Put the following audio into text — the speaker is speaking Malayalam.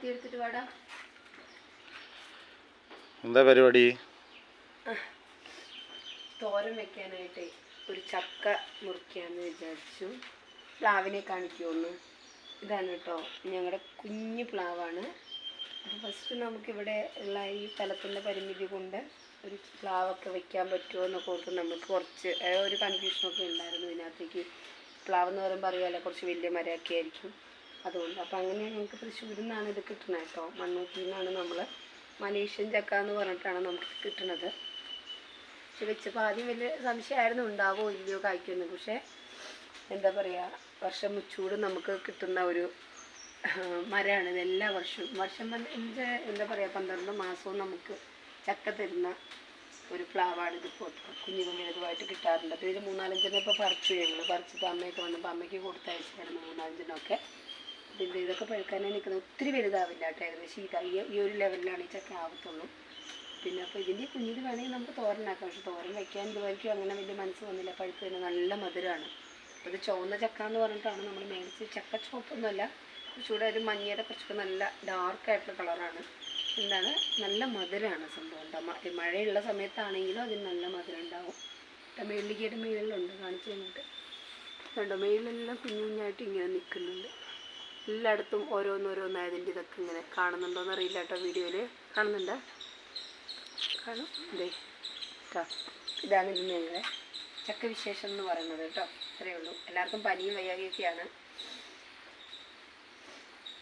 കത്തി എടുത്തിട്ട് വാടാ. എന്താ പരിപാടി? തോരൻ വെക്കാനായിട്ട് ഒരു ചക്ക മുറിക്കാന്ന് വിചാരിച്ചു. പ്ലാവിനെ കാണിക്കുമെന്ന് ഇതാണ് കേട്ടോ ഞങ്ങളുടെ കുഞ്ഞു പ്ലാവാണ്. ഫസ്റ്റ് നമുക്കിവിടെ ഉള്ള ഈ സ്ഥലത്തിന്റെ പരിമിതി കൊണ്ട് ഒരു പ്ലാവൊക്കെ വെക്കാൻ പറ്റുമോ എന്നൊക്കെ ഓർത്ത് നമുക്ക് കുറച്ച് ഒരു കൺഫ്യൂഷനൊക്കെ ഉണ്ടായിരുന്നു ഇതിനകത്തേക്ക്. പ്ലാവ് എന്ന് പറയുമ്പോൾ അറിയാമല്ലോ കുറച്ച് വലിയ മരമൊക്കെ ആയിരിക്കും. അതുകൊണ്ട് അപ്പം അങ്ങനെ ഞങ്ങൾക്ക് തൃശ്ശൂരിൽ നിന്നാണ് ഇത് കിട്ടുന്നത് കേട്ടോ മണ്ണൂറ്റിയിൽ നിന്നാണ് നമ്മൾ മലേഷ്യൻ ചക്ക എന്ന് പറഞ്ഞിട്ടാണ് നമുക്ക് കിട്ടുന്നത് പക്ഷെ വെച്ചപ്പോൾ ആദ്യം വലിയ സംശയമായിരുന്നു ഉണ്ടാവോ ഇല്ലയോ കായ്ക്കുമെന്ന് പക്ഷേ എന്താ പറയുക വർഷം മുച്ചൂട് നമുക്ക് കിട്ടുന്ന ഒരു മരമാണ് ഇത് എല്ലാ വർഷവും. വർഷം പന്ത്രണ്ട് എന്താ പറയുക പന്ത്രണ്ട് മാസവും നമുക്ക് ചക്ക തരുന്ന ഒരു പ്ലാവാണ് ഇതിപ്പോൾ കുഞ്ഞു കുഞ്ഞിതുമായിട്ട് കിട്ടാറുണ്ട്. അപ്പോൾ ഇതിൽ മൂന്നാലഞ്ചെണ്ണം ഇപ്പോൾ പറിച്ചു ഞങ്ങൾ പറിച്ചിട്ട് അമ്മയൊക്കെ വന്നപ്പോൾ അമ്മയ്ക്ക് കൊടുത്തയച്ചായിരുന്നു മൂന്നാലഞ്ചെണ്ണമൊക്കെ. ഇതിന്റെ ഇതൊക്കെ പഴുക്കാനായി നിൽക്കുന്നത് ഒത്തിരി വലുതാവില്ല കേട്ടോ ഏകദേശം. ഈ ഈ- ഒരു ലെവലിലാണ് ഈ ചക്ക ആവത്തുള്ളൂ. പിന്നെ അപ്പോൾ ഇതിന്റെ കുഞ്ഞിത് വേണമെങ്കിൽ നമുക്ക് തോരനാക്കാം പക്ഷെ തോരൻ വയ്ക്കാൻ ഇതുവരെയ്ക്കും അങ്ങനെ വലിയ മനസ്സ് വന്നില്ല. പഴുത്ത് തന്നെ നല്ല മധുരമാണ് അപ്പോൾ ഇത് ചുവന്ന ചക്ക എന്ന് പറഞ്ഞിട്ടാണ് നമ്മൾ മേടിച്ച് ചക്ക ചുവപ്പൊന്നുമല്ല. കുറച്ചുകൂടെ ഒരു മഞ്ഞയുടെ കുറച്ചുകൂടെ നല്ല ഡാർക്കായിട്ടുള്ള കളറാണ് എന്താണ്? നല്ല മധുരമാണ് സംഭവം കേട്ടോ. മഴയുള്ള സമയത്താണെങ്കിലും അതിന് നല്ല മധുരം ഉണ്ടാവും. മേളിലേക്കായിട്ട് മേളിലുണ്ട്. കാണിച്ചു കഴിഞ്ഞിട്ട് കണ്ടോ? മേളിലെല്ലാം കുഞ്ഞു കുഞ്ഞായിട്ട് ഇങ്ങനെ നിൽക്കുന്നുണ്ട്. എല്ലായിടത്തും ഓരോന്നോരോന്നായതിന്റെ ഇതൊക്കെ ഇങ്ങനെ കാണുന്നുണ്ടോയെന്ന് അറിയില്ല കേട്ടോ വീഡിയോയിൽ. കാണുന്നുണ്ട്? കാണും. ഇതേ ഇതാണ് ഇന്ന് ഞങ്ങളെ ചക്ക വിശേഷം എന്ന് പറയുന്നത് കേട്ടോ. അത്രയേ ഉള്ളൂ. എല്ലാവർക്കും പനിയും വയ്യാകിയൊക്കെയാണ്